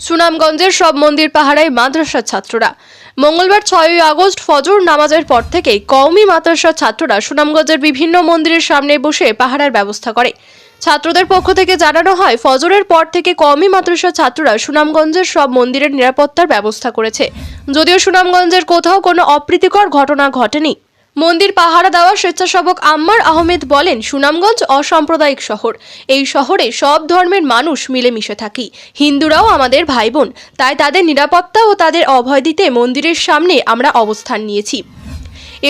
সুনামগঞ্জের সব মন্দির পাহারায় মাদ্রাসার ছাত্ররা। মঙ্গলবার ছয়ই আগস্ট ফজর নামাজের পর থেকেই কওমি মাদ্রাসার ছাত্ররা সুনামগঞ্জের বিভিন্ন মন্দিরের সামনে বসে পাহারার ব্যবস্থা করে। ছাত্রদের পক্ষ থেকে জানানো হয়, ফজরের পর থেকে কওমি মাদ্রাসার ছাত্ররা সুনামগঞ্জের সব মন্দিরের নিরাপত্তার ব্যবস্থা করেছে। যদিও সুনামগঞ্জের কোথাও কোনো অপ্রীতিকর ঘটনা ঘটেনি। মন্দির পাহারা দেওয়া স্বেচ্ছাসেবক আম্মার আহমেদ বলেন, সুনামগঞ্জ অসাম্প্রদায়িক শহর। এই শহরে সব ধর্মের মানুষ মিলেমিশে থাকি। হিন্দুরাও আমাদের ভাই বোন তাই তাদের নিরাপত্তা ও তাদের অভয় দিতে মন্দিরের সামনে আমরা অবস্থান নিয়েছি।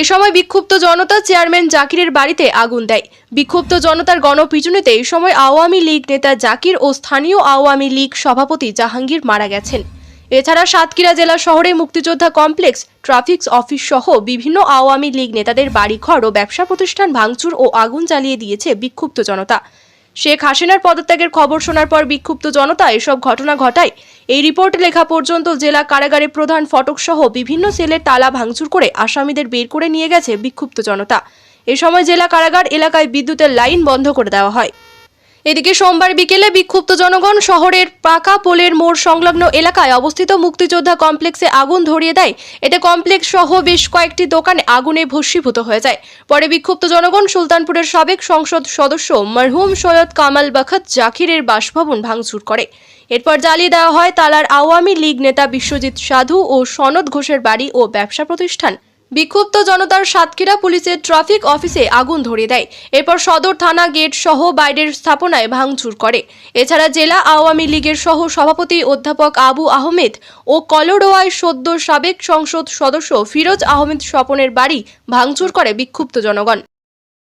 এ সময় বিক্ষুব্ধ জনতা চেয়ারম্যান জাকিরের বাড়িতে আগুন দেয়। বিক্ষুব্ধ জনতার গণপিটুনিতে এই সময় আওয়ামী লীগ নেতা জাকির ও স্থানীয় আওয়ামী লীগ সভাপতি জাহাঙ্গীর মারা গেছেন। এছাড়া সাতক্ষীরা জেলা শহরে মুক্তিযোদ্ধা কমপ্লেক্স, ট্রাফিক অফিস সহ বিভিন্ন আওয়ামী লীগ নেতাদের বাড়িঘর ও ব্যবসা প্রতিষ্ঠান ভাঙচুর ও আগুন জ্বালিয়ে দিয়েছে বিক্ষুব্ধ জনতা। শেখ হাসিনার পদত্যাগের খবর শোনার পর বিক্ষুব্ধ জনতা এসব ঘটনা ঘটায়। এই রিপোর্ট লেখা পর্যন্ত জেলা কারাগারে প্রধান ফটক সহ বিভিন্ন সেলের তালা ভাঙচুর করে আসামিদের বের করে নিয়ে গেছে বিক্ষুব্ধ জনতা। এ সময় জেলা কারাগার এলাকায় বিদ্যুতের লাইন বন্ধ করে দেওয়া হয়। এদিকে সোমবার বিকেলে বিক্ষুব্ধ জনগণ শহরের পাকা পোলের মোড় সংলগ্ন এলাকায় অবস্থিত মুক্তিযোদ্ধা কমপ্লেক্সে আগুন ধরিয়ে দেয়। এতে কমপ্লেক্স সহ বেশ কয়েকটি দোকানে আগুনে ভস্মীভূত হয়ে যায়। পরে বিক্ষুব্ধ জনগণ সুলতানপুরের সাবেক সংসদ সদস্য মরহুম সৈয়দ কামাল বখত জাকিরের বাসভবন ভাঙচুর করে। এরপর জ্বালিয়ে দেওয়া হয় তালার আওয়ামী লীগ নেতা বিশ্বজিৎ সাধু ও সনদ ঘোষের বাড়ি ও ব্যবসা প্রতিষ্ঠান। বিক্ষুব্ধ জনতার সাতক্ষীরা পুলিশের ট্রাফিক অফিসে আগুন ধরিয়ে দেয়। এরপর সদর থানা গেট সহ বাইরের স্থাপনায় ভাঙচুর করে। এছাড়া জেলা আওয়ামী লীগের সহ সভাপতি অধ্যাপক আবু আহমেদ ও কলরোয়ায় সদ্য সাবেক সংসদ সদস্য ফিরোজ আহমেদ স্বপনের বাড়ি ভাঙচুর করে বিক্ষুব্ধ জনগণ।